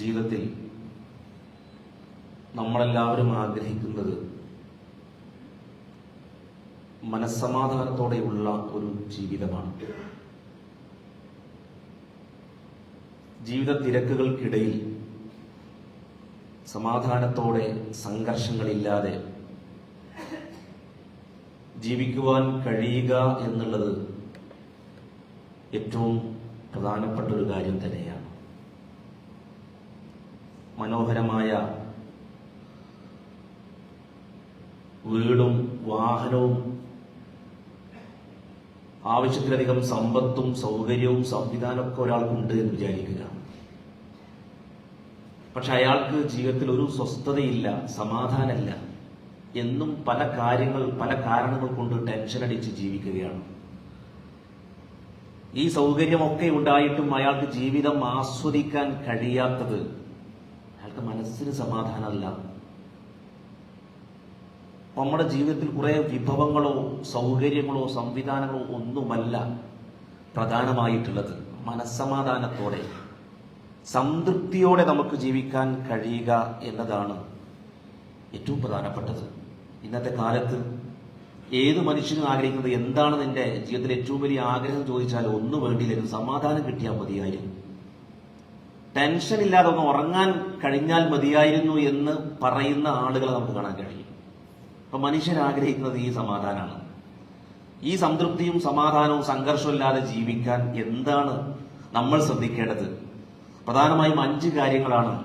ജീവിതത്തിൽ നമ്മളെല്ലാവരും ആഗ്രഹിക്കുന്നത് മനസ്സമാധാനത്തോടെയുള്ള ഒരു ജീവിതമാണ്. ജീവിത തിരക്കുകൾക്കിടയിൽ സമാധാനത്തോടെ സംഘർഷങ്ങളില്ലാതെ ജീവിക്കുവാൻ കഴിയുക എന്നുള്ളത് ഏറ്റവും പ്രധാനപ്പെട്ട ഒരു കാര്യം തന്നെയാണ്. മനോഹരമായ വീടും വാഹനവും ആവശ്യത്തിലധികം സമ്പത്തും സൗകര്യവും സംവിധാനമൊക്കെ ഒരാൾക്കുണ്ട് എന്ന് വിചാരിക്കുക. പക്ഷെ അയാൾക്ക് ജീവിതത്തിൽ ഒരു സ്വസ്ഥതയില്ല സമാധാനമില്ല. എന്നും പല കാര്യങ്ങൾ പല കാരണങ്ങൾ കൊണ്ട് ടെൻഷൻ അടിച്ച് ജീവിക്കുകയാണ്. ഈ സൗകര്യമൊക്കെ ഉണ്ടായിട്ടും അയാൾക്ക് ജീവിതം ആസ്വദിക്കാൻ കഴിയാത്തത് അയാൾക്ക് മനസ്സിന് സമാധാനമല്ല. നമ്മുടെ ജീവിതത്തിൽ കുറെ വിഭവങ്ങളോ സൗകര്യങ്ങളോ സംവിധാനങ്ങളോ ഒന്നുമല്ല പ്രധാനമായിട്ടുള്ളത്. മനസ്സമാധാനത്തോടെ സംതൃപ്തിയോടെ നമുക്ക് ജീവിക്കാൻ കഴിയുക എന്നതാണ് ഏറ്റവും പ്രധാനപ്പെട്ടത്. ഇന്നത്തെ കാലത്ത് ഏത് മനുഷ്യനും ആഗ്രഹിക്കുന്നത് എന്താണ് നിന്റെ ജീവിതത്തിൽ ഏറ്റവും വലിയ ആഗ്രഹം ചോദിച്ചാൽ ഒന്നു വേണ്ടിയില്ലെങ്കിൽ സമാധാനം കിട്ടിയാൽ മതിയായിരുന്നു. ടെൻഷൻ ഇല്ലാതെ ഒന്ന് ഉറങ്ങാൻ കഴിഞ്ഞാൽ മതിയായിരുന്നു എന്ന് പറയുന്ന ആളുകളെ നമുക്ക് കാണാൻ കഴിയും. അപ്പൊ മനുഷ്യൻ ആഗ്രഹിക്കുന്നത് ഈ സമാധാനമാണ്. ഈ സംതൃപ്തിയും സമാധാനവും സംഘർഷവും ഇല്ലാതെ ജീവിക്കാൻ എന്താണ് നമ്മൾ ശ്രദ്ധിക്കേണ്ടത്? പ്രധാനമായും അഞ്ച് കാര്യങ്ങളാണ്.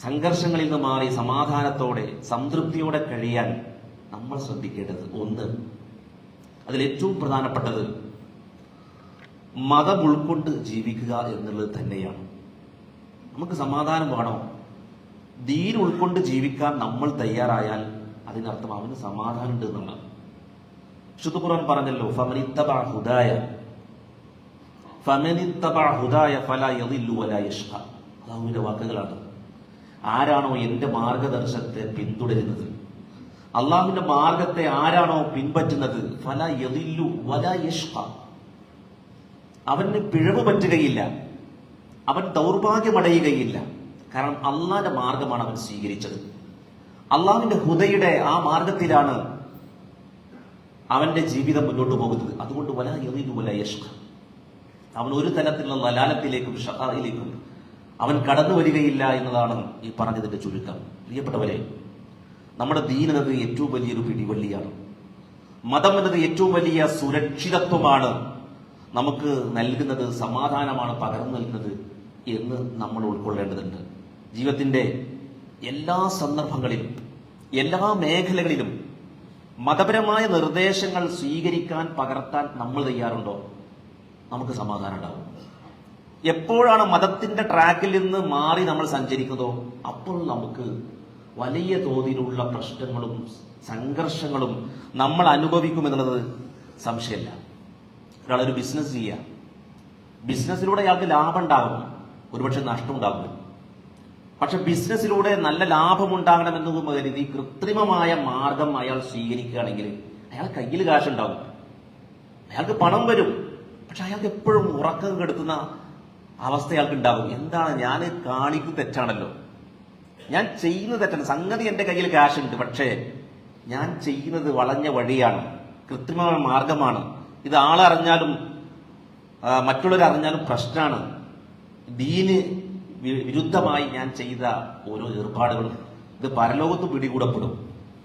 സംഘർഷങ്ങളിൽ നിന്ന് മാറി സമാധാനത്തോടെ സംതൃപ്തിയോടെ കഴിയാൻ നമ്മൾ ശ്രദ്ധിക്കേണ്ടത്. ഒന്ന് അതിൽ ഏറ്റവും പ്രധാനപ്പെട്ടത് മതം ഉൾക്കൊണ്ട് ജീവിക്കുക എന്നുള്ളത് തന്നെയാണ്. നമുക്ക് സമാധാനം വേണോ. ദീൻ ഉൾക്കൊണ്ട് ജീവിക്കാൻ നമ്മൾ തയ്യാറായാൽ അതിനർത്ഥം അവന് സമാധാനം ഉണ്ട് എന്നാണ്. ശുദ്ധ ഖുർആൻ പറഞ്ഞല്ലോ ഹുദായ ഹുദായ ഫല യദില്ലു വാക്കുകളാണ്. ആരാണോ എന്റെ മാർഗദർശനത്തെ പിന്തുടരുന്നത്? അള്ളാഹുവിന്റെ മാർഗത്തെ ആരാണോ പിൻപറ്റുന്നത്? ഫല യദില്ലു വല യഷ്ഖ അവന് പിഴവ് പറ്റുകയില്ല. അവൻ ദൗർഭാഗ്യമടയുകയില്ല. കാരണം അള്ളാന്റെ മാർഗമാണ് അവൻ സ്വീകരിച്ചത്. അള്ളാഹുവിന്റെ ഹുദയുടെ ആ മാർഗത്തിലാണ് അവന്റെ ജീവിതം മുന്നോട്ട് പോകുന്നത്. അതുകൊണ്ട് വല എറിഞ്ഞു വല യഷ്ക അവൻ ഒരു തലത്തിലുള്ള ലലാലത്തിലേക്കും ഷഹാറിലേക്കും അവൻ കടന്നു വരികയില്ല എന്നതാണ് ഈ പറഞ്ഞതിന്റെ ചുരുക്കം. പ്രിയപ്പെട്ടവരെ നമ്മുടെ ദീൻ എന്നത് ഏറ്റവും വലിയൊരു പിടിവള്ളിയാണ്. മതം എന്നത് ഏറ്റവും വലിയ സുരക്ഷിതത്വമാണ്. നമുക്ക് നൽകുന്നത് സമാധാനമാണ് പകർന്നു നൽകുന്നത് എന്ന് നമ്മൾ ഉൾക്കൊള്ളേണ്ടതുണ്ട്. ജീവിതത്തിന്റെ എല്ലാ സന്ദർഭങ്ങളിലും എല്ലാ മേഖലകളിലും മതപരമായ നിർദ്ദേശങ്ങൾ സ്വീകരിക്കാൻ പകർത്താൻ നമ്മൾ തയ്യാറുണ്ടോ? നമുക്ക് സമാധാനം ഉണ്ടാകും എപ്പോഴാണ് മതത്തിന്റെ ട്രാക്കിൽ നിന്ന് മാറി നമ്മൾ സഞ്ചരിക്കുന്നതോ അപ്പോൾ നമുക്ക് വലിയ തോതിലുള്ള പ്രശ്നങ്ങളും സംഘർഷങ്ങളും നമ്മൾ അനുഭവിക്കുമെന്നുള്ളത് സംശയമില്ല. ഒരാളൊരു ബിസിനസ് ചെയ്യുക ബിസിനസ്സിലൂടെ അയാൾക്ക് ലാഭം ഉണ്ടാകും ഒരുപക്ഷെ നഷ്ടം ഉണ്ടാകും പക്ഷെ ബിസിനസ്സിലൂടെ നല്ല ലാഭം ഉണ്ടാകണമെന്ന് കരുതി കൃത്രിമമായ മാർഗം അയാൾ സ്വീകരിക്കുകയാണെങ്കിൽ അയാൾ കയ്യിൽ ഉണ്ടാകും അയാൾക്ക് പണം വരും. പക്ഷെ അയാൾക്ക് എപ്പോഴും ഉറക്കം കെടുത്തുന്ന അവസ്ഥ അയാൾക്ക് ഉണ്ടാകും എന്താണ്? ഞാൻ കാണിക്കുന്ന തെറ്റാണല്ലോ. ഞാൻ ചെയ്യുന്നത് തെറ്റാണ്. സംഗതി എന്റെ കയ്യിൽ കാശ് ഉണ്ട് പക്ഷേ ഞാൻ ചെയ്യുന്നത് വളഞ്ഞ വഴിയാണ്. കൃത്രിമമായ മാർഗമാണ്. ഇത് ആളറിഞ്ഞാലും മറ്റുള്ളവരറിഞ്ഞാലും പ്രശ്നമാണ് ദീന് വിരുദ്ധമായി ഞാൻ ചെയ്ത ഓരോ ഏർപ്പാടുകളും. ഇത് പരലോകത്ത് പിടികൂടപ്പെടും.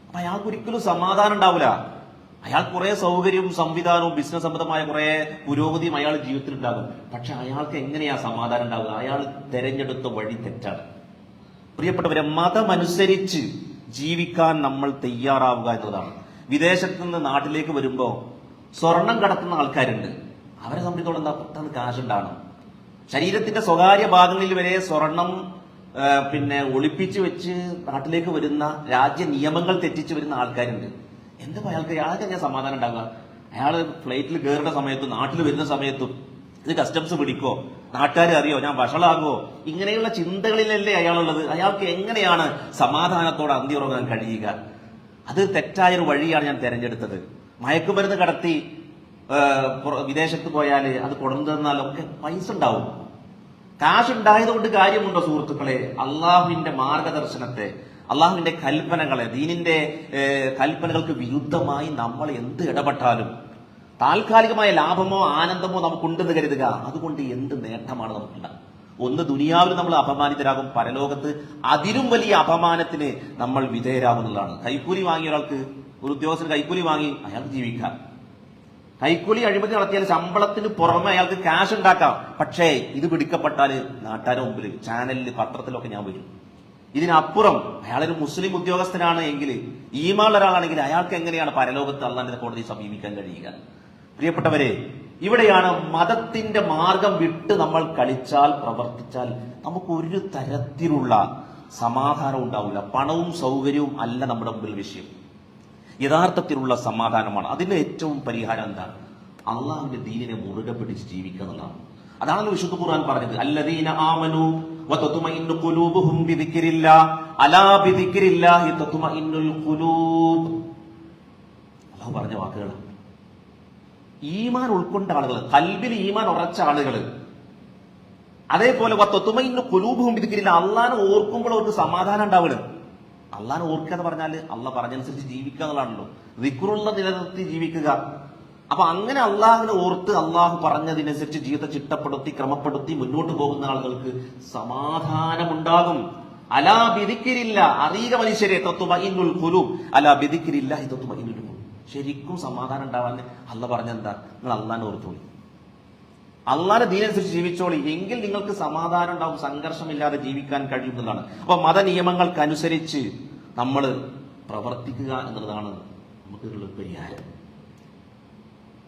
അപ്പൊ അയാൾക്ക് ഒരിക്കലും സമാധാനം ഉണ്ടാവില്ല അയാൾ കുറെ സൗകര്യവും സംവിധാനവും ബിസിനസ് സംബന്ധമായ കുറെ പുരോഗതിയും അയാൾ ജീവിതത്തിൽ ഉണ്ടാകും പക്ഷെ അയാൾക്ക് എങ്ങനെയാ സമാധാനം ഉണ്ടാവുക? അയാൾ തെരഞ്ഞെടുത്ത വഴി തെറ്റാണ്. പ്രിയപ്പെട്ടവരെ മതമനുസരിച്ച് ജീവിക്കാൻ നമ്മൾ തയ്യാറാവുക എന്നതാണ്. വിദേശത്ത് നിന്ന് നാട്ടിലേക്ക് വരുമ്പോൾ സ്വർണം കടത്തുന്ന ആൾക്കാരുണ്ട്. അവരെ സംബന്ധിച്ചോളം എന്താ പെട്ടെന്ന് കാശുണ്ടാണ് ശരീരത്തിന്റെ സ്വകാര്യ ഭാഗങ്ങളിൽ വരെ സ്വർണം പിന്നെ ഒളിപ്പിച്ചു വെച്ച് നാട്ടിലേക്ക് വരുന്ന രാജ്യ നിയമങ്ങൾ തെറ്റിച്ച് വരുന്ന ആൾക്കാരുണ്ട്. എന്താ അയാൾക്ക് അയാൾക്ക് എങ്ങനെ സമാധാനം ഉണ്ടാവുക. അയാൾ ഫ്ലൈറ്റിൽ കയറുന്ന സമയത്തും നാട്ടിൽ വരുന്ന സമയത്തും ഇത് കസ്റ്റംസ് പിടിക്കോ? നാട്ടുകാർ അറിയോ? ഞാൻ വഷളാകുമോ ഇങ്ങനെയുള്ള ചിന്തകളിലല്ലേ അയാളുള്ളത്. അയാൾക്ക് എങ്ങനെയാണ് സമാധാനത്തോടെ അന്തി ഉറങ്ങാൻ കഴിയുക? അത് തെറ്റായൊരു വഴിയാണ് ഞാൻ തെരഞ്ഞെടുത്തത്. മയക്കുമരുന്ന് കടത്തി വിദേശത്ത് പോയാൽ അത് കൊണ്ടു തന്നാലൊക്കെ പൈസ ഉണ്ടാവും. കാശ് ഉണ്ടായതുകൊണ്ട് കാര്യമുണ്ടോ സുഹൃത്തുക്കളെ? അള്ളാഹുവിന്റെ മാർഗദർശനത്തെ അള്ളാഹുവിന്റെ കൽപ്പനകളെ ദീനിന്റെ കൽപ്പനകൾക്ക് വിരുദ്ധമായി നമ്മൾ എന്ത് ഇടപെട്ടാലും താൽക്കാലികമായ ലാഭമോ ആനന്ദമോ നമുക്കുണ്ടെന്ന് കരുതുക. അതുകൊണ്ട് എന്ത് നേട്ടമാണ് നമുക്കുണ്ടാകുക ഒന്ന് ദുനിയാവിൽ നമ്മൾ അപമാനിതരാകും പരലോകത്ത് അതിലും വലിയ അപമാനത്തിന് നമ്മൾ വിധേയരാകുന്നതാണ് കൈക്കൂലി വാങ്ങിയ ഒരാൾക്ക് ഒരു ഉദ്യോഗസ്ഥന് കൈക്കൂലി വാങ്ങി അയാൾക്ക് ജീവിക്കാം. കൈക്കൂലി അഴിമതി നടത്തിയാൽ ശമ്പളത്തിന് പുറമെ അയാൾക്ക് ക്യാഷ് ഉണ്ടാക്കാം. പക്ഷേ ഇത് പിടിക്കപ്പെട്ടാൽ നാട്ടുകാരുടെ മുമ്പിൽ ചാനലിൽ പത്രത്തിലൊക്കെ ഞാൻ വരും. ഇതിനപ്പുറം അയാളൊരു മുസ്ലിം ഉദ്യോഗസ്ഥനാണ് എങ്കിൽ ഈമാനുള്ള ഒരാളാണെങ്കിൽ അയാൾക്ക് എങ്ങനെയാണ് പരലോകത്ത് അള്ളാന്റെ കോടതി സമീപിക്കാൻ കഴിയുക? പ്രിയപ്പെട്ടവരെ ഇവിടെയാണ് മതത്തിന്റെ മാർഗം വിട്ട് നമ്മൾ കളിച്ചാൽ പ്രവർത്തിച്ചാൽ നമുക്ക് ഒരു തരത്തിലുള്ള സമാധാനം ഉണ്ടാവില്ല. പണവും സൗകര്യവും അല്ല നമ്മുടെ മുമ്പിൽ വിഷയം. യഥാർത്ഥത്തിലുള്ള സമാധാനമാണ്. അതിന് ഏറ്റവും പരിഹാരം എന്താണ്? അള്ളാഹുവിന്റെ ദീനിനെ മുറുകെ പിടിച്ച് ജീവിക്കുക എന്നുള്ളതാണ്. അതാണല്ലോ വിശുദ്ധ ഖുർആൻ പറഞ്ഞത്. അല്ലദീന ആമനു അലാ ബിദിക്രില്ലാഹി ഖുലൂബ്. പറഞ്ഞ വാക്കുകളാണ്. ഈമാൻ ഉൾക്കൊണ്ട ആളുകൾ കൽബിൽ ഈമാൻ ഉറച്ച ആളുകൾ അതേപോലെ അള്ളാനെ ഓർക്കുമ്പോൾ അവർക്ക് സമാധാനം ഉണ്ടാവുകയാണ്. അള്ളാനെ ഓർക്കുക എന്ന് പറഞ്ഞാൽ അള്ള പറഞ്ഞനുസരിച്ച് ജീവിക്കുക എന്നുള്ളതാണല്ലോ. റിക്കുറുള്ള നിലനിർത്തി ജീവിക്കുക. അപ്പൊ അങ്ങനെ അള്ളാഹിനെ ഓർത്ത് അള്ളാഹു പറഞ്ഞതിനനുസരിച്ച് ജീവിതം ചിട്ടപ്പെടുത്തി ക്രമപ്പെടുത്തി മുന്നോട്ട് പോകുന്ന ആളുകൾക്ക് സമാധാനമുണ്ടാകും. അലാ ബിദിക്കിരില്ല അറിയുക മനുഷ്യരെ തത്വമയിന്നുൽ കുലു അലാ ബിദിക്കിരില്ല ഈ തത്വമയിന്നുൽ ഖുലൂബ്. ശരിക്കും സമാധാനം ഉണ്ടാവാൻ അല്ല പറഞ്ഞെന്താ? നിങ്ങൾ അള്ളാനെ ഓർത്തോളി. അള്ളാന്റെ ദീനനുസരിച്ച് ജീവിച്ചോളി. എങ്കിൽ നിങ്ങൾക്ക് സമാധാനം ഉണ്ടാവും സംഘർഷമില്ലാതെ ജീവിക്കാൻ കഴിയുന്നതാണ് അപ്പൊ മതനിയമങ്ങൾക്കനുസരിച്ച് നമ്മൾ പ്രവർത്തിക്കുക എന്നുള്ളതാണ് നമുക്കുള്ള പരിഹാരം.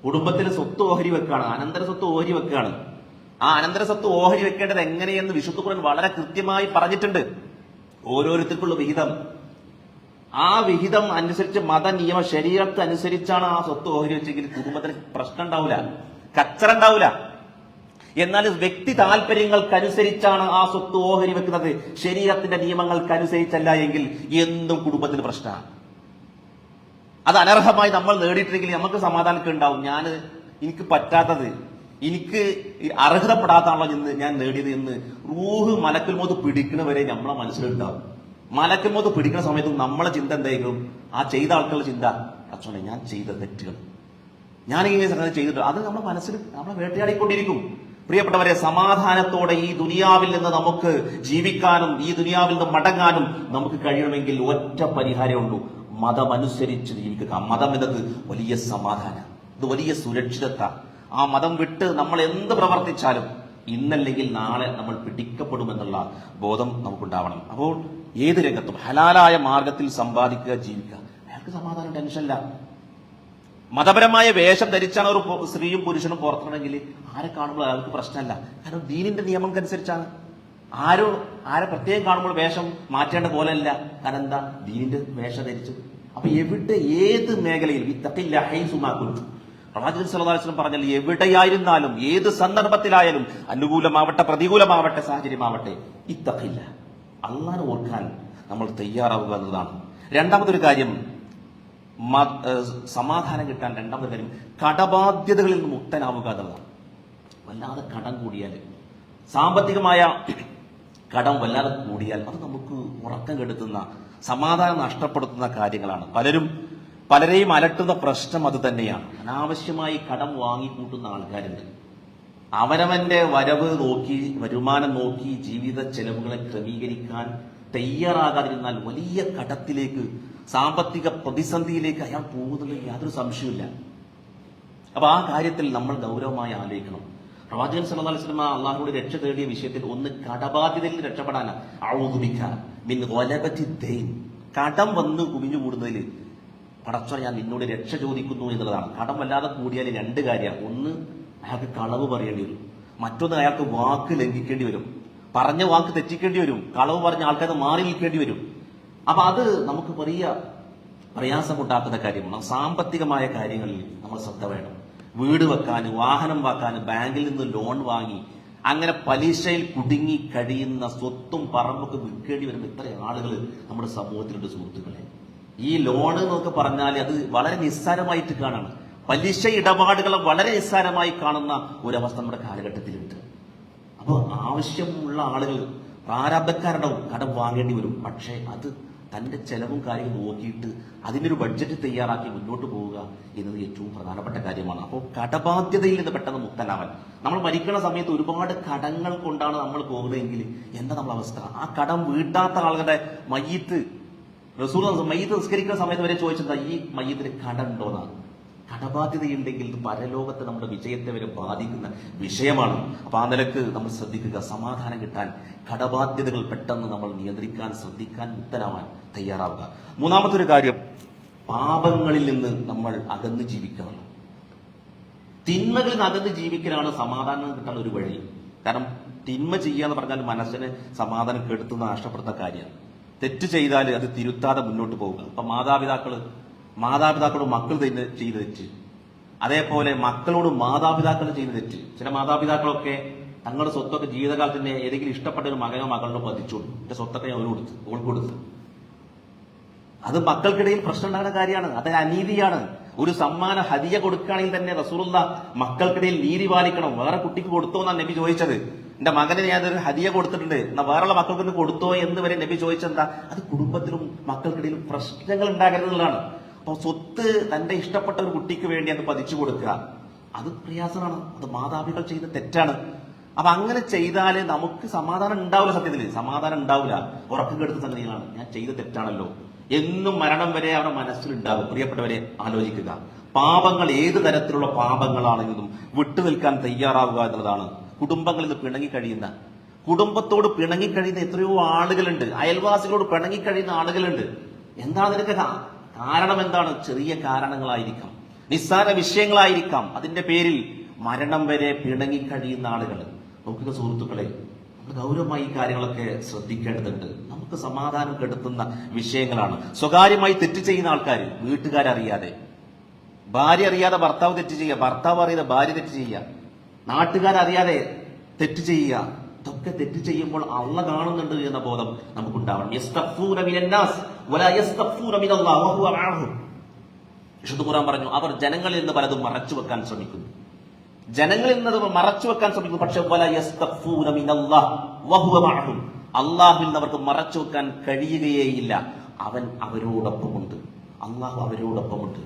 കുടുംബത്തിൽ സ്വത്ത് ഓഹരി വെക്കുകയാണ് അനന്തര സ്വത്ത് ഓഹരി വെക്കുകയാണ് ആ അനന്തര സ്വത്ത് ഓഹരി വെക്കേണ്ടത് എങ്ങനെയെന്ന് വിശുദ്ധ വളരെ കൃത്യമായി പറഞ്ഞിട്ടുണ്ട്. ഓരോരുത്തർക്കുള്ള വിഹിതം. ആ വിഹിതം അനുസരിച്ച് മത നിയമ ശരീരത്ത് അനുസരിച്ചാണ് ആ സ്വത്ത് ഓഹരി വെച്ചെങ്കിൽ കുടുംബത്തിന് പ്രശ്നം ഉണ്ടാവില്ല കച്ചറ ഉണ്ടാവില്ല എന്നാൽ വ്യക്തി താല്പര്യങ്ങൾക്കനുസരിച്ചാണ് ആ സ്വത്ത് ഓഹരി വെക്കുന്നത്. ശരീരത്തിന്റെ നിയമങ്ങൾക്കനുസരിച്ചല്ല എങ്കിൽ എന്തും കുടുംബത്തിന് പ്രശ്നമാണ്. അത് അനർഹമായി നമ്മൾ നേടിയിട്ടുണ്ടെങ്കിൽ നമുക്ക് സമാധാനമൊക്കെ ഉണ്ടാവും. ഞാൻ എനിക്ക് പറ്റാത്തത് എനിക്ക് അർഹതപ്പെടാത്താണല്ലോ ഇന്ന് ഞാൻ നേടിയത് എന്ന് റൂഹ് മലക്കുൽ മോത്ത് പിടിക്കുന്നവരെ നമ്മളെ മനസ്സിലുണ്ടാവും. മലക്കുൽ പിടിക്കുന്ന സമയത്ത് നമ്മളെ ചിന്ത എന്തായിരിക്കും? ആ ചെയ്ത ആൾക്കുള്ള ചിന്ത അച്ഛനെ ഞാൻ ചെയ്ത തെറ്റുകൾ. ഞാൻ സംഗതി ചെയ്തിട്ടുണ്ട്. അത് നമ്മുടെ മനസ്സിൽ നമ്മളെ വേട്ടയാടിക്കൊണ്ടിരിക്കും. പ്രിയപ്പെട്ടവരെ സമാധാനത്തോടെ ഈ ദുനിയാവിൽ നിന്ന് നമുക്ക് ജീവിക്കാനും ഈ ദുനിയാവിൽ നിന്ന് മടങ്ങാനും നമുക്ക് കഴിയണമെങ്കിൽ ഒറ്റ പരിഹാരമേ ഉള്ളൂ. മതമനുസരിച്ച് ജീവിക്കുക. മതം എന്നത് വലിയ സമാധാനം. ഇത് വലിയ സുരക്ഷിതത്വ. ആ മതം വിട്ട് നമ്മൾ എന്ത് പ്രവർത്തിച്ചാലും ഇന്നല്ലെങ്കിൽ നാളെ നമ്മൾ പിടിക്കപ്പെടുമെന്നുള്ള ബോധം നമുക്കുണ്ടാവണം. അപ്പോൾ ഏത് രംഗത്തും ഹലാലായ മാർഗത്തിൽ സമ്പാദിക്കുക ജീവിക്കുക. അയാൾക്ക് സമാധാനം ടെൻഷനില്ല. മതപരമായ വേഷം ധരിച്ചാണ് ഒരു സ്ത്രീയും പുരുഷനും പുറത്തിറങ്ങണമെങ്കിൽ ആരെ കാണുമ്പോൾ അയാൾക്ക് പ്രശ്നമല്ല. കാരണം ദീനിന്റെ നിയമങ്ങൾക്കനുസരിച്ചാണ് ആരോ ആരെ പ്രത്യേകം കാണുമ്പോൾ വേഷം മാറ്റേണ്ട പോലെയല്ല. കാരണം എന്താ? ദീനിന്റെ വേഷം ധരിച്ചു. അപ്പൊ എവിടെ ഏത് മേഖലയിൽ? ഇത്തക്കില്ല പ്രവാചകൻ പറഞ്ഞാൽ എവിടെയായിരുന്നാലും ഏത് സന്ദർഭത്തിലായാലും അനുകൂലമാവട്ടെ പ്രതികൂലമാവട്ടെ സാഹചര്യമാവട്ടെ ഇത്തക്കില്ല അള്ളാനെ ഓർക്കാൻ നമ്മൾ തയ്യാറാവുക എന്നതാണ്. രണ്ടാമതൊരു കാര്യം സമാധാനം കിട്ടാൻ രണ്ടാമത്തെ കാര്യം കടബാധ്യതകളിൽ നിന്ന് മുക്തനാവുക എന്നുള്ളതാണ്. വല്ലാതെ കടം കൂടിയാൽ സാമ്പത്തികമായ കടം വല്ലാതെ കൂടിയാൽ അത് നമുക്ക് ഉറക്കം കെടുത്തുന്ന സമാധാനം നഷ്ടപ്പെടുത്തുന്ന കാര്യങ്ങളാണ്. പലരും പലരെയും അലട്ടുന്ന പ്രശ്നം അത് തന്നെയാണ്. അനാവശ്യമായി കടം വാങ്ങിക്കൂട്ടുന്ന ആൾക്കാരുണ്ട്. അവനവന്റെ വരവ് നോക്കി വരുമാനം നോക്കി ജീവിത ചെലവുകളെ ക്രമീകരിക്കാൻ തയ്യാറാകാതിരുന്നാൽ വലിയ കടത്തിലേക്ക് സാമ്പത്തിക പ്രതിസന്ധിയിലേക്ക് അയാൾ പോകുന്നതിൽ യാതൊരു സംശയമില്ല അപ്പൊ ആ കാര്യത്തിൽ നമ്മൾ ഗൗരവമായി ആലോചിക്കണം. പ്രവാചകൻ സല്ലല്ലാഹു അലൈഹി വസല്ലം അള്ളാഹുവിടെ രക്ഷ തേടിയ വിഷയത്തിൽ ഒന്ന് കടബാധ്യതയിൽ രക്ഷപ്പെടാനാണ്. കടം വന്ന് കുമിഞ്ഞു കൂടുന്നതിൽ പടച്ചോ ഞാൻ നിന്നോട് രക്ഷ ചോദിക്കുന്നു എന്നുള്ളതാണ്. കടം വല്ലാതെ കൂടിയാൽ രണ്ട് കാര്യമാണ്. ഒന്ന് അയാൾക്ക് കളവ് പറയേണ്ടി വരും. മറ്റൊന്ന് അയാൾക്ക് വാക്ക് ലംഘിക്കേണ്ടി വരും. പറഞ്ഞ വാക്ക് തെറ്റിക്കേണ്ടി വരും. കളവ് പറഞ്ഞ ആൾക്കാർ മാറി നിൽക്കേണ്ടി വരും. അപ്പൊ അത് നമുക്ക് വലിയ പ്രയാസമുണ്ടാക്കുന്ന കാര്യമാണ്. സാമ്പത്തികമായ കാര്യങ്ങളിൽ നമ്മൾ ശ്രദ്ധ വേണം. വീട് വെക്കാൻ വാഹനം വെക്കാൻ ബാങ്കിൽ നിന്ന് ലോൺ വാങ്ങി അങ്ങനെ പലിശയിൽ കുടുങ്ങി കഴിയുന്ന സ്വത്തും പറമ്പൊക്കെ വിൽക്കേണ്ടി വരുന്ന ഇത്ര ആളുകൾ നമ്മുടെ സമൂഹത്തിലുണ്ട് സുഹൃത്തുക്കളെ. ഈ ലോൺ എന്നൊക്കെ പറഞ്ഞാൽ അത് വളരെ നിസ്സാരമായിട്ട് കാണാണ്. പലിശ ഇടപാടുകളെ വളരെ നിസ്സാരമായി കാണുന്ന ഒരവസ്ഥ നമ്മുടെ കാലഘട്ടത്തിലുണ്ട്. അപ്പൊ അപ്പൊ ആവശ്യമുള്ള ആളുകൾ പ്രാരാബ്ധക്കാരുണ്ടാവും കടം വാങ്ങേണ്ടി വരും. പക്ഷേ അത് തന്റെ ചെലവും കാര്യവും നോക്കിയിട്ട് അതിനൊരു ബഡ്ജറ്റ് തയ്യാറാക്കി മുന്നോട്ട് പോവുക എന്നത് ഏറ്റവും പ്രധാനപ്പെട്ട കാര്യമാണ്. അപ്പോൾ കടബാധ്യതയിൽ നിന്ന് പെട്ടെന്ന് മുക്തനാവാൻ. നമ്മൾ മരിക്കുന്ന സമയത്ത് ഒരുപാട് കടങ്ങൾ കൊണ്ടാണ് നമ്മൾ പോകുന്നതെങ്കിൽ എന്താ നമ്മളെ അവസ്ഥ? ആ കടം വീട്ടാത്ത ആളുകളുടെ മയ്യത്ത് റസൂർ മയ്യത്ത് നിസ്കരിക്കുന്ന സമയത്ത് വരെ ചോദിച്ചത് ഈ മയ്യത്തിന് കടമുണ്ടോന്നാണ് കടബാധ്യതയുണ്ടെങ്കിൽ ഇത് പരലോകത്ത് നമ്മുടെ വിജയത്തെ വരെ ബാധിക്കുന്ന വിഷയമാണ്. അപ്പൊ ആ നിലയ്ക്ക് നമ്മൾ ശ്രദ്ധിക്കുക സമാധാനം കിട്ടാൻ കടബാധ്യതകൾ പെട്ടെന്ന് നമ്മൾ നിയന്ത്രിക്കാൻ ശ്രദ്ധിക്കാൻ മുക്തരാവാൻ തയ്യാറാവുക. മൂന്നാമത്തെ ഒരു കാര്യം പാപങ്ങളിൽ നിന്ന് നമ്മൾ അകന്ന് ജീവിക്കണം തിന്മകളിൽ നിന്ന് അകന്ന് ജീവിക്കലാണ് സമാധാനം കിട്ടാൻ ഒരു വഴി. കാരണം തിന്മ ചെയ്യുക എന്ന് പറഞ്ഞാൽ മനസ്സിന് സമാധാനം കെടുത്തുന്ന നഷ്ടപ്പെടുന്ന കാര്യമാണ്. തെറ്റ് ചെയ്താൽ അത് തിരുത്താതെ മുന്നോട്ട് പോവുക. അപ്പൊ മാതാപിതാക്കൾ മാതാപിതാക്കളോട് മക്കൾ ചെയ്ത തെറ്റ്. അതേപോലെ മക്കളോട് മാതാപിതാക്കൾ ചെയ്യുന്ന തെറ്റ്. ചില മാതാപിതാക്കളൊക്കെ തങ്ങളുടെ സ്വത്തൊക്കെ ജീവിതകാലത്തിന്റെ ഏതെങ്കിലും ഇഷ്ടപ്പെട്ട ഒരു മകനോ മകളോ പതിച്ചോളൂ എന്റെ സ്വത്തൊക്കെ ഞാൻ അവന് കൊടുത്തു ഓൾക്ക് കൊടുത്തു. അത് മക്കൾക്കിടയിൽ പ്രശ്നം ഉണ്ടാകുന്ന കാര്യമാണ്. അത് അനീതിയാണ്. ഒരു സമ്മാന ഹദിയ കൊടുക്കുകയാണെങ്കിൽ തന്നെ റസൂറുള്ള മക്കൾക്കിടയിൽ നീതി പാലിക്കണം. വേറെ കുട്ടിക്ക് കൊടുത്തോ എന്നാണ് നബി ചോദിച്ചത്. എന്റെ മകന് ഞാൻ ഒരു ഹദിയ കൊടുത്തിട്ടുണ്ട്. എന്നാ വേറെയുള്ള മക്കൾക്ക് കൊടുത്തോ എന്ന് വരെ നബി ചോദിച്ചെന്താ അത് കുടുംബത്തിലും മക്കൾക്കിടയിലും പ്രശ്നങ്ങൾ ഉണ്ടാകരുതെന്നുള്ളതാണ് അപ്പൊ സ്വത്ത് തന്റെ ഇഷ്ടപ്പെട്ട ഒരു കുട്ടിക്ക് വേണ്ടി അത് പതിച്ചു കൊടുക്കുക. അത് പ്രയാസമാണ്. അത് മാതാപിതാക്കൾ ചെയ്ത തെറ്റാണ്. അപ്പൊ അങ്ങനെ ചെയ്താൽ നമുക്ക് സമാധാനം ഉണ്ടാവില്ല സത്യത്തിൽ സമാധാനം ഉണ്ടാവില്ല. ഉറക്കം കെടുത്ത സംഗതികളാണ്. ഞാൻ ചെയ്ത തെറ്റാണല്ലോ. എന്നും മരണം വരെ അവരുടെ മനസ്സിലുണ്ടാകും പ്രിയപ്പെട്ടവരെ ആലോചിക്കുക. പാപങ്ങൾ ഏത് തരത്തിലുള്ള പാപങ്ങളാണെങ്കിലും വിട്ടുനിൽക്കാൻ തയ്യാറാവുക എന്നുള്ളതാണ്. കുടുംബങ്ങളിൽ പിണങ്ങി കഴിയുന്ന. കുടുംബത്തോട് പിണങ്ങി കഴിയുന്ന എത്രയോ ആളുകളുണ്ട്. അയൽവാസികളോട് പിണങ്ങി കഴിയുന്ന ആളുകളുണ്ട്. എന്താണ് നിനക്ക്? കാരണം എന്താണ് ചെറിയ കാരണങ്ങളായിരിക്കാം. നിസ്സാര വിഷയങ്ങളായിരിക്കാം. അതിന്റെ പേരിൽ മരണം വരെ പിണങ്ങി കഴിയുന്ന ആളുകൾ നോക്കുന്ന സുഹൃത്തുക്കളെ ഗൗരവമായി ഈ കാര്യങ്ങളൊക്കെ ശ്രദ്ധിക്കേണ്ടതുണ്ട്. നമുക്ക് സമാധാനം കെടുത്തുന്ന വിഷയങ്ങളാണ്. സ്വകാര്യമായി തെറ്റ് ചെയ്യുന്ന ആൾക്കാർ വീട്ടുകാരറിയാതെ. ഭാര്യ അറിയാതെ ഭർത്താവ് തെറ്റ് ചെയ്യുക. ഭർത്താവ് അറിയാതെ ഭാര്യ തെറ്റ് ചെയ്യുക. നാട്ടുകാരറിയാതെ തെറ്റ് ചെയ്യുക. ഇതൊക്കെ തെറ്റ് ചെയ്യുമ്പോൾ അള്ള കാണുന്നുണ്ട് എന്ന ബോധം നമുക്കുണ്ടാവണം. ഖുർആൻ പറഞ്ഞു അവർ ജനങ്ങളിൽ നിന്ന് പലതും മറച്ചു വെക്കാൻ ശ്രമിക്കുന്നു. ജനങ്ങളിൽ നിന്ന് മറച്ചു വെക്കാൻ ശ്രമിക്കുന്നു പക്ഷെ. അള്ളാഹുവിൽ നിന്ന് അവർക്ക് മറച്ചു വെക്കാൻ കഴിയുകയേയില്ല. അവൻ അവരോടൊപ്പമുണ്ട്. അള്ളാഹു അവരോടൊപ്പമുണ്ട്.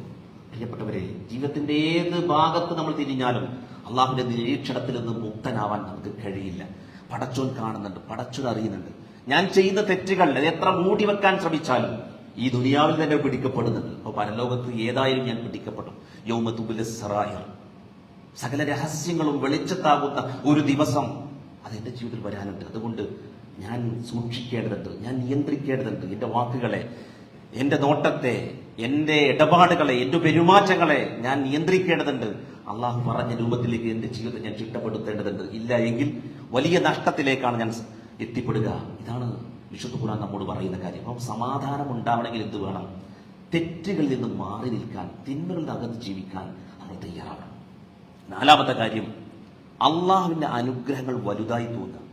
പ്രിയപ്പെട്ടവരെ ജീവിതത്തിന്റെ ഏത് ഭാഗത്ത് നമ്മൾ തിരിഞ്ഞാലും അള്ളാഹുവിന്റെ നിരീക്ഷണത്തിൽ നിന്ന് മുക്തനാവാൻ നമുക്ക് കഴിയില്ല. പടച്ചോൻ കാണുന്നുണ്ട് പടച്ചോൻ അറിയുന്നുണ്ട്. ഞാൻ ചെയ്യുന്ന തെറ്റുകൾ എത്ര മൂടി വെക്കാൻ ശ്രമിച്ചാലും ഈ ദുനിയാവിൽ തന്നെ പിടിക്കപ്പെടുന്നുണ്ട്. അപ്പോൾ പരലോകത്ത് ഏതായാലും ഞാൻ പിടിക്കപ്പെടും. യൗമത്തുബിലെ സറായർ സകല രഹസ്യങ്ങളും വെളിച്ചത്താകുന്ന ഒരു ദിവസം അത് എന്റെ ജീവിതത്തിൽ വരാനുണ്ട്. അതുകൊണ്ട് ഞാൻ സൂക്ഷിക്കേണ്ടതുണ്ട് ഞാൻ നിയന്ത്രിക്കേണ്ടതുണ്ട് എന്റെ വാക്കുകളെ എന്റെ നോട്ടത്തെ എന്റെ ഇടപാടുകളെ എന്റെ പെരുമാറ്റങ്ങളെ ഞാൻ നിയന്ത്രിക്കേണ്ടതുണ്ട്. അള്ളാഹു പറഞ്ഞ രൂപത്തിലേക്ക് എന്റെ ജീവിതം ഞാൻ ചിട്ടപ്പെടുത്തേണ്ടതുണ്ട്. ഇല്ല എങ്കിൽ വലിയ നഷ്ടത്തിലേക്കാണ് ഞാൻ എത്തിപ്പെടുക. ഇതാണ് വിശുദ്ധ ഖുർആൻ നമ്മോട് പറയുന്ന കാര്യം. അപ്പം സമാധാനം ഉണ്ടാവണമെങ്കിൽ എന്ത് വേണം? തെറ്റുകളിൽ നിന്ന് മാറി നിൽക്കാൻ തിന്മകളുടെ അകത്ത് ജീവിക്കാൻ നമ്മൾ തയ്യാറാവണം. നാലാമത്തെ കാര്യം അള്ളാഹുവിന്റെ അനുഗ്രഹങ്ങൾ വലുതായി തോന്നുക.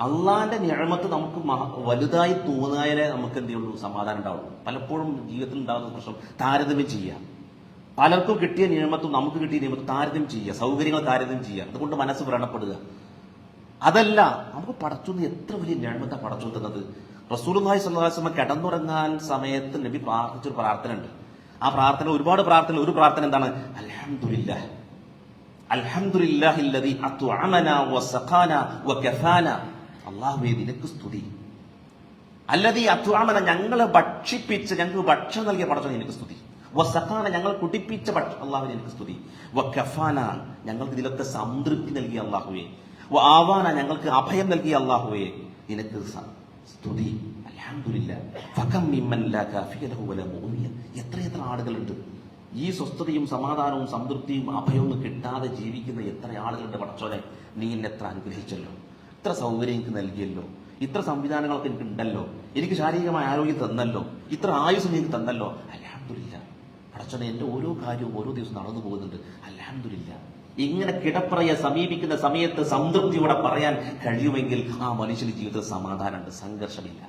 അള്ളാഹിന്റെ ഞഴമത്ത് നമുക്ക് വലുതായി തോന്നിയാലേ നമുക്ക് എന്ത് ചെയ്യുള്ളൂ? സമാധാനം ഉണ്ടാവുള്ളൂ. പലപ്പോഴും ജീവിതത്തിൽ ഉണ്ടാകുന്ന പ്രശ്നം താരതമ്യം ചെയ്യുക. പലർക്കും കിട്ടിയ നിയമത്തും നമുക്ക് കിട്ടിയ നിയമത്തും താരതമ്യം ചെയ്യുക സൗകര്യങ്ങൾ താരതമ്യം ചെയ്യുക. അതുകൊണ്ട് മനസ്സ് വ്രണപ്പെടുക. അതല്ല നമുക്ക് പടച്ചുന്ന് എത്ര വലിയ ഞാൻ പടച്ചു തന്നത്. അലൈഹി വസല്ലം കിടന്നുറങ്ങാൻ സമയത്ത് നബി പ്രാർത്ഥിച്ചൊരു പ്രാർത്ഥന ഉണ്ട് ആ പ്രാർത്ഥന ഒരുപാട് പ്രാർത്ഥന ഒരു പ്രാർത്ഥന എന്താണ്? അലഹമില്ല നിനക്ക് സ്തുതി. അല്ലതീ അത്വാമന ഞങ്ങളെ ഭക്ഷിപ്പിച്ച് ഞങ്ങൾക്ക് ഭക്ഷണം നൽകിയ പടച്ചു നിനക്ക് സ്തുതി. വസഖാന ഞങ്ങൾ കുടിപ്പിച്ച പക്ഷം അള്ളാഹു എനിക്ക് സ്തുതി. ഞങ്ങൾക്ക് ഇതിലൊക്കെ സംതൃപ്തി നൽകിയ അള്ളാഹുവേ. ആവാന ഞങ്ങൾക്ക് അഭയം നൽകിയ അള്ളാഹുവേ. നിനക്ക് സ്തുതി. എത്ര എത്രയെത്ര ആളുകളുണ്ട്. ഈ സ്വസ്ഥതയും സമാധാനവും സംതൃപ്തിയും അഭയവും കിട്ടാതെ ജീവിക്കുന്ന എത്ര ആളുകളുടെ പടച്ചോനെ. നീ എന്നെ എത്ര അനുഗ്രഹിച്ചല്ലോ. ഇത്ര സൗകര്യം എനിക്ക് നൽകിയല്ലോ. ഇത്ര സംവിധാനങ്ങളൊക്കെ എനിക്ക് ഉണ്ടല്ലോ എനിക്ക് ശാരീരികമായ ആരോഗ്യം തന്നല്ലോ. ഇത്ര ആയുസ് നീ തന്നല്ലോ. അലഹമില്ല പടച്ചോനെ എന്റെ ഓരോ കാര്യവും ഓരോ ദിവസം നടന്നു പോകുന്നുണ്ട്. അല്ലാണ്ടില്ല ഇങ്ങനെ കിടപ്പറയെ സമീപിക്കുന്ന സമയത്ത് സംതൃപ്തിയോടെ പറയാൻ കഴിയുമെങ്കിൽ ആ മനുഷ്യന് ജീവിതത്തിൽ സമാധാനമുണ്ട് സംഘർഷമില്ല.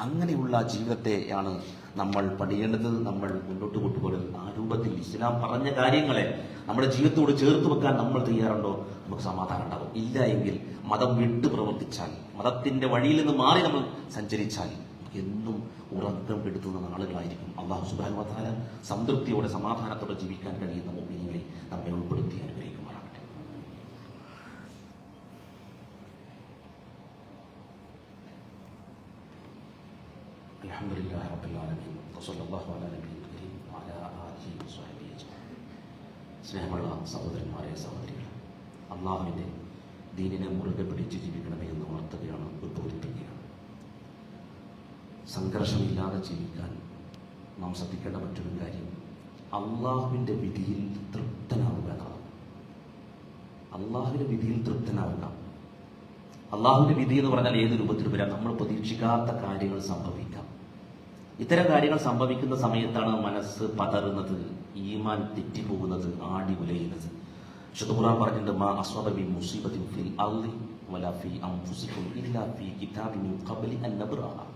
അങ്ങനെയുള്ള ജീവിതത്തെയാണ് നമ്മൾ പഠിക്കേണ്ടത് നമ്മൾ മുന്നോട്ട് കൊണ്ടുപോകുന്നത് ആ രൂപത്തിൽ ഇസ്ലാം പറഞ്ഞ കാര്യങ്ങളെ നമ്മുടെ ജീവിതത്തോട് ചേർത്ത് വെക്കാൻ നമ്മൾ തയ്യാറുണ്ടോ? നമുക്ക് സമാധാനം ഉണ്ടാകും ഇല്ല എങ്കിൽ മതം വിട്ടു പ്രവർത്തിച്ചാൽ മതത്തിന്റെ വഴിയിൽ നിന്ന് മാറി നമ്മൾ സഞ്ചരിച്ചാൽ എന്നും ഉറക്കം പെടുത്തുന്ന നാളുകളായിരിക്കും അള്ളാഹു സുബാനുവത്താല സംതൃപ്തിയോടെ സമാധാനത്തോടെ ജീവിക്കാൻ കഴിയുന്ന മുമ്പിനുകളിൽ നമ്മെ ഉൾപ്പെടുത്തി അനുഗ്രഹിക്കുമാറാകട്ടെ. സ്നേഹമുള്ള സഹോദരന്മാരെ സഹോദരികൾ അള്ളാഹുവിന്റെ ദീനിനെ മുറുകെ പിടിച്ച് ജീവിക്കണമെന്ന് ഓർത്തുകയാണ് ഉദ്ബോധിപ്പിക്കുകയാണ് സംഘർഷമില്ലാതെ ജീവിക്കാൻ നാം ശ്രദ്ധിക്കേണ്ട മറ്റൊരു കാര്യം അള്ളാഹുവിന്റെ വിധിയിൽ തൃപ്തനാവുക എന്നതാണ്. അള്ളാഹുവിന്റെ വിധിയിൽ തൃപ്തനാവുക. അള്ളാഹുവിന്റെ വിധി എന്ന് പറഞ്ഞാൽ ഏത് രൂപത്തിൽ വരാം? നമ്മൾ പ്രതീക്ഷിക്കാത്ത കാര്യങ്ങൾ സംഭവിക്കാം. ഇത്തരം കാര്യങ്ങൾ സംഭവിക്കുന്ന സമയത്താണ് മനസ്സ് പതറുന്നത് ഈമാൻ തെറ്റിപ്പോകുന്നത് ആടി ഉലയുന്നത്. ഖുർആൻ പറഞ്ഞിട്ടുണ്ട് മാ അസ്വബി മുസീബത്തിൻ ഫിൽ അർളി വലാ ഫീ അൻഫുസികും ഇല്ലാ ഫീ അൻ നബ്റഹ.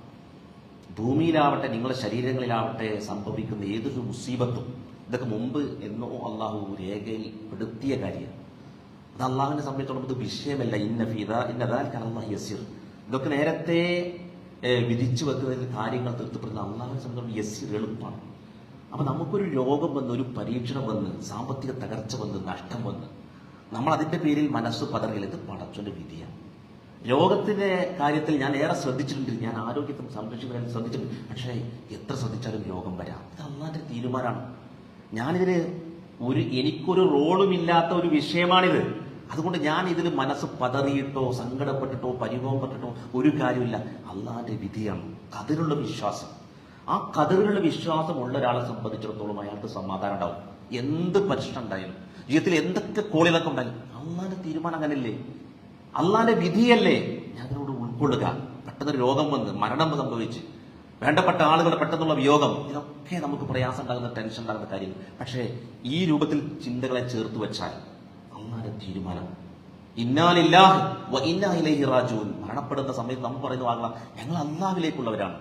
ഭൂമിയിലാവട്ടെ നിങ്ങളുടെ ശരീരങ്ങളിലാവട്ടെ സംഭവിക്കുന്ന ഏതൊരു മുസീബത്തും ഇതൊക്കെ മുമ്പ് എന്നോ അള്ളാഹു രേഖയിൽ പെടുത്തിയ കാര്യമാണ് അത് അള്ളാഹുവിനെ സംബന്ധിച്ചോളം ഇത് വിഷയമല്ല. ഇന്ന ഫീദ ഇന്നതാൽ അള്ളാഹ് യസീർ. ഇതൊക്കെ നേരത്തെ വിധിച്ചു വെക്കുന്നതിൽ കാര്യങ്ങൾ തൃപ്തിപ്പെടുന്ന അള്ളാഹുവിനെ സംബന്ധിച്ചോളം യസീർ എളുപ്പമാണ്. അപ്പൊ നമുക്കൊരു രോഗം വന്ന് ഒരു പരീക്ഷണം വന്ന് സാമ്പത്തിക തകർച്ച വന്ന് നഷ്ടം വന്ന് നമ്മൾ അതിന്റെ പേരിൽ മനസ്സ് പതറിയില്ല പടച്ചൊരു വിധിയാണ്. രോഗത്തിന്റെ കാര്യത്തിൽ ഞാൻ ഏറെ ശ്രദ്ധിച്ചിട്ടുണ്ട്. ഞാൻ ആരോഗ്യത്തെ സംരക്ഷിക്കാൻ ശ്രദ്ധിച്ചിട്ടുണ്ട്. പക്ഷേ എത്ര ശ്രദ്ധിച്ചാലും രോഗം വരാം. ഇത് അള്ളാന്റെ തീരുമാനമാണ്. ഞാനിതിന് ഒരു എനിക്കൊരു റോളും ഇല്ലാത്ത ഒരു വിഷയമാണിത്. അതുകൊണ്ട് ഞാൻ ഇതിൽ മനസ്സ് പതറിയിട്ടോ സങ്കടപ്പെട്ടിട്ടോ പരിഭവപ്പെട്ടിട്ടോ ഒരു കാര്യമില്ല അള്ളാന്റെ വിധിയാണ് കതിരുള്ള വിശ്വാസം. ആ കതിരുള്ള വിശ്വാസം ഉള്ള ഒരാളെ സംബന്ധിച്ചിടത്തോളം അയാൾക്ക് സമാധാനം ഉണ്ടാവും. എന്ത് പ്രശ്നം ഉണ്ടായാലും ജീവിതത്തിൽ എന്തൊക്കെ കോളിലൊക്കെ ഉണ്ടായാലും അള്ളാന്റെ തീരുമാനം അങ്ങനല്ലേ? അള്ളാന്റെ വിധിയല്ലേ? ഞാൻ അതിനോട് ഉൾക്കൊള്ളുക. പെട്ടെന്ന് രോഗം വന്ന് മരണം സംഭവിച്ച്. വേണ്ടപ്പെട്ട ആളുകളുടെ പെട്ടെന്നുള്ള വിയോഗം ഇതൊക്കെ നമുക്ക് പ്രയാസം ഉണ്ടാകുന്ന ടെൻഷൻ ഉണ്ടാകുന്ന കാര്യം പക്ഷേ ഈ രൂപത്തിൽ ചിന്തകളെ ചേർത്ത് വെച്ചാൽ അള്ളാന്റെ തീരുമാനം. ഇന്നാലില്ലാഹ് മരണപ്പെടുന്ന സമയത്ത് നമ്മൾ പറയുന്ന വാങ്ങാം ഞങ്ങൾ അള്ളാഹിലേക്കുള്ളവരാണ്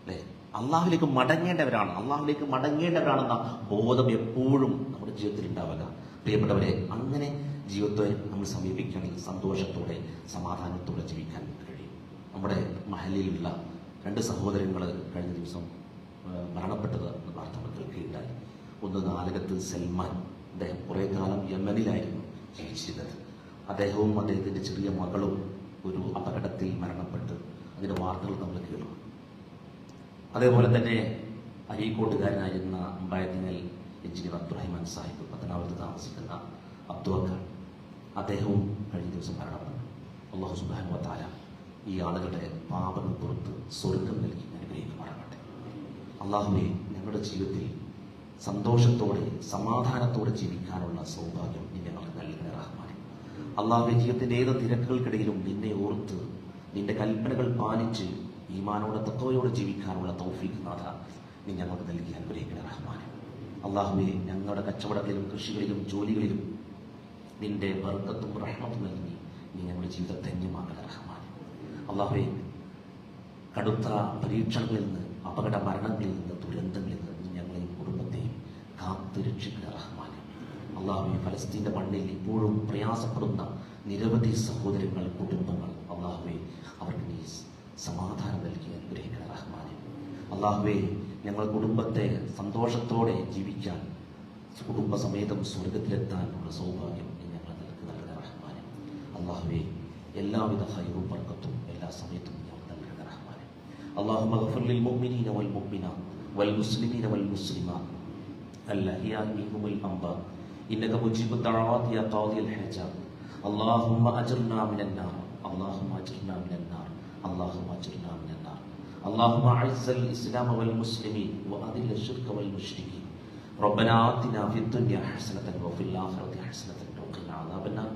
അല്ലേ? അള്ളാഹുലേക്ക് മടങ്ങേണ്ടവരാണ്. അള്ളാഹുലേക്ക് മടങ്ങേണ്ടവരാണെന്ന ബോധം എപ്പോഴും നമ്മുടെ ജീവിതത്തിൽ ഉണ്ടാവുക പ്രിയപ്പെട്ടവരെ അങ്ങനെ ജീവിതത്തെ നമ്മൾ സമീപിക്കുകയാണെങ്കിൽ സന്തോഷത്തോടെ സമാധാനത്തോടെ ജീവിക്കാൻ കഴിയും. നമ്മുടെ മഹലിലുള്ള രണ്ട് സഹോദരങ്ങൾ കഴിഞ്ഞ ദിവസം മരണപ്പെട്ടത് വാർത്ത നമ്മൾ കേൾക്കുകയുണ്ടായി. ഒന്ന് നാലകത്ത് സൽമാൻ അദ്ദേഹം കുറേ കാലം യമനിലായിരുന്നു ജീവിച്ചിരുന്നത്. അദ്ദേഹവും അദ്ദേഹത്തിന്റെ ചെറിയ മകളും ഒരു അപകടത്തിൽ മരണപ്പെട്ട് അതിന്റെ വാർത്തകൾ നമ്മൾ കേൾക്കും. അതേപോലെ തന്നെ അരീക്കോട്ടുകാരനായിരുന്ന അമ്പായത്തിനൽ എഞ്ചിനീയർ അബ്ദുറഹിമാൻ സാഹിബ് പത്തനാപുരത്ത് താമസിക്കുന്ന അബ്ദുവക്കർ. അദ്ദേഹവും കഴിഞ്ഞ ദിവസം മരണപ്പെട്ടു. അള്ളാഹു വത്താല ഈ ആളുകളുടെ പാപങ്ങൾ പുറത്ത് സ്വർഗം നൽകി അനുഗ്രഹിക്കുമാറാകട്ടെ അള്ളാഹുവെ ഞങ്ങളുടെ ജീവിതത്തിൽ സന്തോഷത്തോടെ സമാധാനത്തോടെ ജീവിക്കാനുള്ള സൗഭാഗ്യം നീ ഞങ്ങൾക്ക് നൽകുന്ന റഹ്മാനെ അള്ളാഹുവെ ജീവിതത്തിന്റെ ഏത് തിരക്കുകൾക്കിടയിലും നിന്നെ ഓർത്ത് നിന്റെ കൽപ്പനകൾ പാലിച്ച് ഈമാനോടെ തത്വയോടെ ജീവിക്കാനുള്ള തൗഫീഖ് നാഥ നീ ഞങ്ങൾക്ക് നൽകി അനുഗ്രഹിക്കുന്ന റഹ്മാനെ അള്ളാഹുവെ ഞങ്ങളുടെ കച്ചവടത്തിലും കൃഷികളിലും ജോലികളിലും നിന്റെ വർക്കത്തും റഹ്മത്തും നൽകി. നീ ഞങ്ങളുടെ ജീവിതത്തെ ധന്യമാക്കണേ റഹ്മാനെ. അള്ളാഹുവെ കടുത്ത പരീക്ഷണങ്ങളിൽ നിന്ന് അപകട മരണങ്ങളിൽ നിന്ന് ദുരന്തങ്ങളിൽ നിന്ന് നീ ഞങ്ങളെയും കുടുംബത്തെയും കാത്തു രക്ഷിക്കുന്ന റഹ്മാനെ. അള്ളാഹുവെ ഫലസ്തീന്റെ മണ്ണിൽ ഇപ്പോഴും പ്രയാസപ്പെടുന്ന നിരവധി സഹോദരങ്ങൾ കുടുംബങ്ങൾ അള്ളാഹുവെ അവർക്ക് നീ സമാധാനം നൽകി അനുഗ്രഹിക്കുന്ന റഹ്മാനെ. അള്ളാഹുവെ ഞങ്ങൾ കുടുംബത്തെ സന്തോഷത്തോടെ ജീവിക്കാൻ കുടുംബസമേതം സ്വർഗത്തിലെത്താനുള്ള സൗഭാഗ്യം നീ ഞങ്ങൾ നൽകി നൽകുന്ന റഹ്മാനെ അള്ളാഹുവെ എല്ലാവിധ ഹൈറും ബർക്കത്തും എല്ലാ സമയത്തും നീ ഞങ്ങൾക്ക് നൽകുന്ന റഹ്മാനെ اللهم اغفر للمؤمنين والمؤمنات والمسلمين والمسلمات الأحياء منهم والأموات إنك مجيب الدعوات يا قاضي الحاجات اللهم أجرنا من النار اللهم أجرنا من النار اللهم أجرنا من النار اللهم أعز الإسلام والمسلمين وأذل الشرك والمشركين ربنا آتنا في الدنيا حسنة وفي الآخرة حسنة وقنا عذاب النار